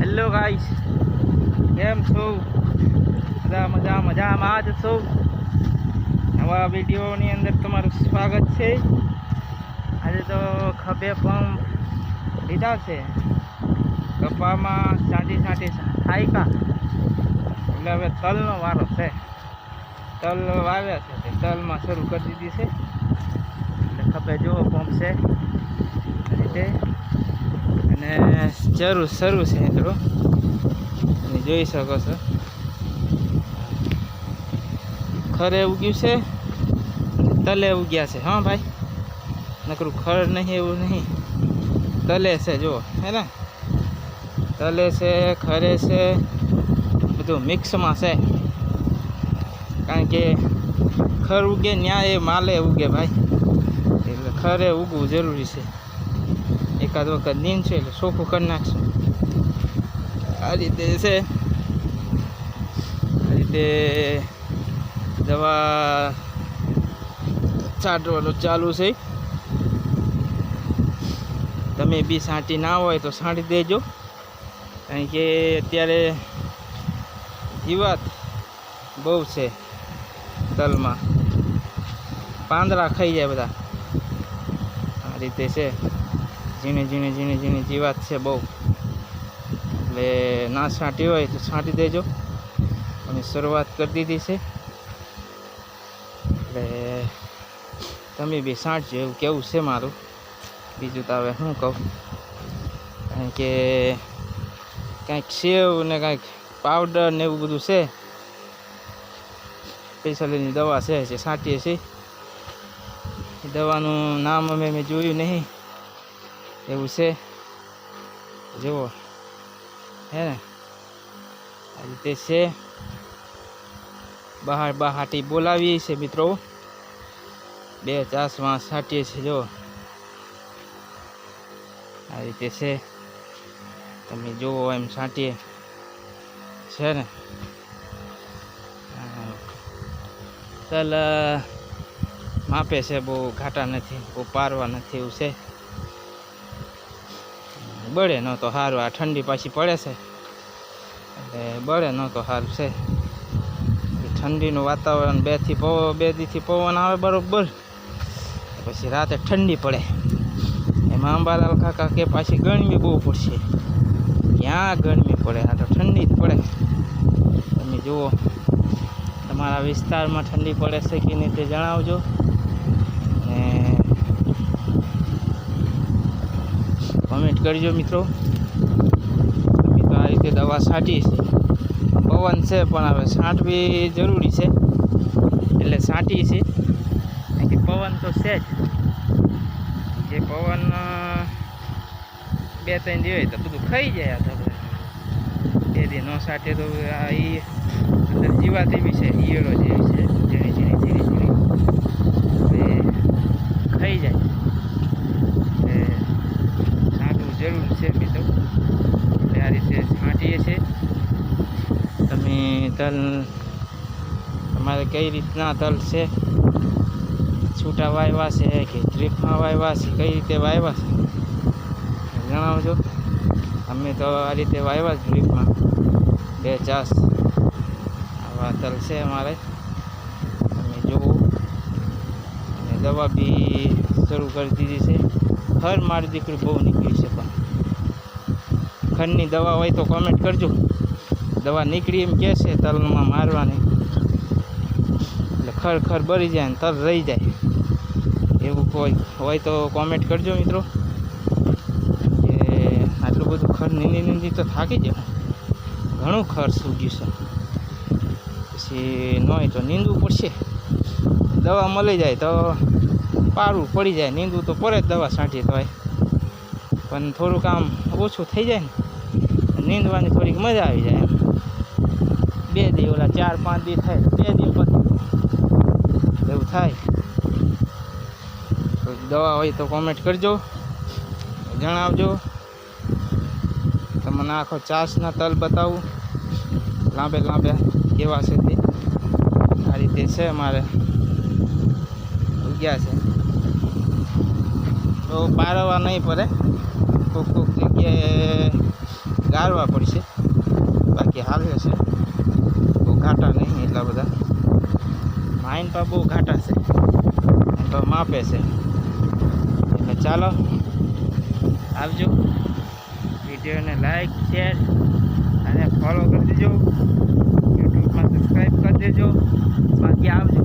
Hello guys કેમ છો? બધા મજા મજામાં. જ છો નવા વિડીયોની અંદર તમારું સ્વાગત છે. આજે તો ખભે પંપ લીધા છે. કપામાં સાંટી સાંટી હાઈકા. એટલે હવે તલનો વારો છે. તલ વાવ્યા છે તે તલમાં શરૂ કરી દીધી છે. એટલે ખભે જુઓ પંપ છે. રીતે અને જરૂર શરૂ છે મિત્રો. તમે જોઈ શકો છો. ખરે ઉગ્યું છે? તલે ઉગ્યા છે, હા ભાઈ. નકરું ખર નહીં, એવું નહીં. તલે છે, જુઓ, હે ને? તલે છે, ખરે છે, બધું મિક્સમાં છે. કારણ કે ખર ઉગે ન્યાય, માલે ઉગે ભાઈ. એટલે ખરે ઉગવું જરૂરી છે. એકાદ વખત નીંદ છે એટલે ચોખ્ખું કરી નાખશું. આ રીતે છે. આ રીતે દવા છાંટવાનું ચાલુ છે. તમે બી છાંટી ના હોય તો છાંટી દેજો. કારણ કે અત્યારે જીવાત બહુ છે તલમાં. પાંદડા ખાઈ જાય બધા. આ રીતે છે. ઝીણી ઝીણી ઝીણી ઝીણી જીવાત છે બહુ. એટલે ના છાંટી હોય તો છાંટી દેજો. અને શરૂઆત કરી દીધી છે. એટલે તમે બી છાંટજો એવું કેવું છે મારું. બીજું તો હવે શું કહું. કારણ કે કાંઈક સેવ ને કાંઈક પાવડર ને એવું બધું છે. સ્પેશિયલીની દવા છે જે છાંટીએ છીએ. દવાનું નામ અમે મેં જોયું નહીં. એવું છે? જુઓ. હે ને? આ રીતે છે. બહાર બહાટી બોલાવીએ છે મિત્રો. બે ચાસમાં છાંટીએ છીએ જો આ રીતે છે. તમે જુઓ એમ છાંટીએ. છે ને? ચાલ માપે છે, બહુ ઘાટા નથી, બહુ પારવા નથી, એવું છે. બળે, ન તો સારું આ ઠંડી પાછી પડે છે. એટલે બળે, ન તો સારું છે. ઠંડીનું વાતાવરણ બેથી પવન બે દીથી પવન આવે બરાબર. પછી રાતે ઠંડી પડે. એમાં અંબાલાલ કાકા કે પાછી ગરમી બહુ પડશે. ક્યાં ગરમી પડે? આ તો ઠંડી જ પડે. તમે જુઓ, તમારા વિસ્તારમાં ઠંડી પડે છે કે નહીં તે જણાવજો. ને કોમેન્ટ કરજો મિત્રો. અમે તો આ રીતે દવા છાંટીએ છીએ પવન છે પણ હવે છાંટવી જરૂરી છે. એટલે છાંટીએ છીએ કારણ પવન તો છે જ. જે પવન બે ત્રણ દિવસ તો બધું ખાઈ જાય આ તો. બે દી ન છાંટે તો આ ઈ અંદર જીવાત એવી છે, ઈયળો જેવી છે ઝીણી ઝીણી ઝીણી ઝીણી એ ખાઈ જાય એટલે છાંટવું જરૂર છે મિત્રો એટલે આ રીતે છાંટીએ છીએ તમે તલ તમારે કઈ રીતના તલ છે? છૂટા વાવ્યા છે કે ડ્રીપમાં વાવ્યા છે? કઈ રીતે વાવ્યા છે? જણાવજો. અમે તો આ રીતે વાવ્યા જ ડ્રીપમાં બે ચાસ. આવા તલ છે અમારે. તમે જોવું. અને દવા બી શરૂ કરી દીધી છે. હર મારી દીકરી બહુ નીકળી છે પણ. ખંડની દવા હોય તો કોમેન્ટ કરજો. દવા નીકળી એમ કહે છે, તલમાં મારવાની. એટલે ખર ખર બળી જાય ને તલ રહી જાય. એવું કોઈ હોય તો કોમેન્ટ કરજો મિત્રો. કે આટલું બધું ખર નીંદી નીંદી તો થાકી જાય. ઘણું ખર્ચ સૂગ્યું છે. પછી ન હોય તો નીંદવું પડશે. દવા મળી જાય તો પારું પડી જાય. નીંદવું તો પડે જ દવા છાંટીએ તો પણ થોડુંક આમ ઓછું થઈ જાય ને, નીંદવાની થોડીક મજા આવી જાય એમ. ચાર પાંચ દી થાય, બે દી એવું થાય. દવા હોય તો કોમેન્ટ કરજો, જણાવજો. તમને આખો ચાસના તલ બતાવું. લાંબે લાંબે કેવા છે તે. આ રીતે છે અમારે. ઉગ્યા છે. તો પારવા નહીં પડે. કોઈક કોઈક જગ્યાએ ગાળવા પડશે. બાકી હાલે છે. ઘાટા નહીં એટલા બધા. માઇન પા બહુ ઘાટા છે. તો માપે છે. એટલે ચાલો, આવજો. વિડીયોને લાઈક શેર અને ફોલો કરી દેજો. યુટ્યુબમાં સબસ્ક્રાઈબ કરી દેજો. બાકી આવજો.